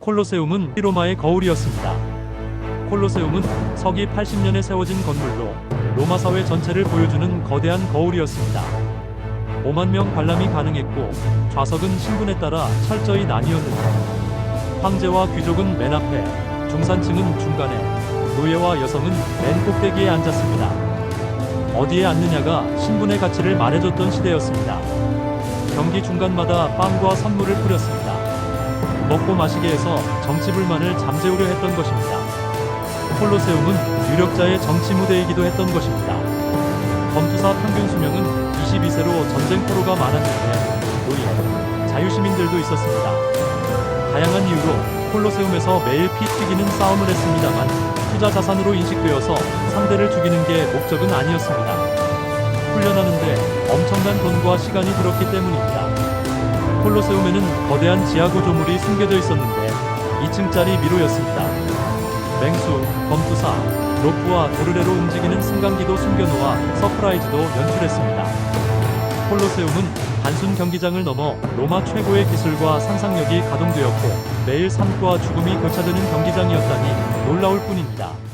콜로세움은 로마의 거울이었습니다. 콜로세움은 서기 80년에 세워진 건물로 로마 사회 전체를 보여주는 거대한 거울이었습니다. 5만 명 관람이 가능했고 좌석은 신분에 따라 철저히 나뉘었는데 황제와 귀족은 맨 앞에, 중산층은 중간에, 노예와 여성은 맨 꼭대기에 앉았습니다. 어디에 앉느냐가 신분의 가치를 말해줬던 시대였습니다. 경기 중간마다 빵과 선물을 뿌렸습니다. 먹고 마시게 해서 정치 불만을 잠재우려 했던 것입니다. 콜로세움은 유력자의 정치 무대이기도 했던 것입니다. 검투사 평균 수명은 22세로 전쟁 포로가 많았는데 노예, 자유시민들도 있었습니다. 다양한 이유로 콜로세움에서 매일 피 튀기는 싸움을 했습니다만 투자 자산으로 인식되어서 상대를 죽이는 게 목적은 아니었습니다. 훈련하는데 엄청난 돈과 시간이 들었기 때문입니다. 콜로세움에는 거대한 지하 구조물이 숨겨져 있었는데 2층짜리 미로였습니다. 맹수, 검투사, 로프와 도르래로 움직이는 승강기도 숨겨놓아 서프라이즈도 연출했습니다. 콜로세움은 단순 경기장을 넘어 로마 최고의 기술과 상상력이 가동되었고 매일 삶과 죽음이 교차되는 경기장이었다니 놀라울 뿐입니다.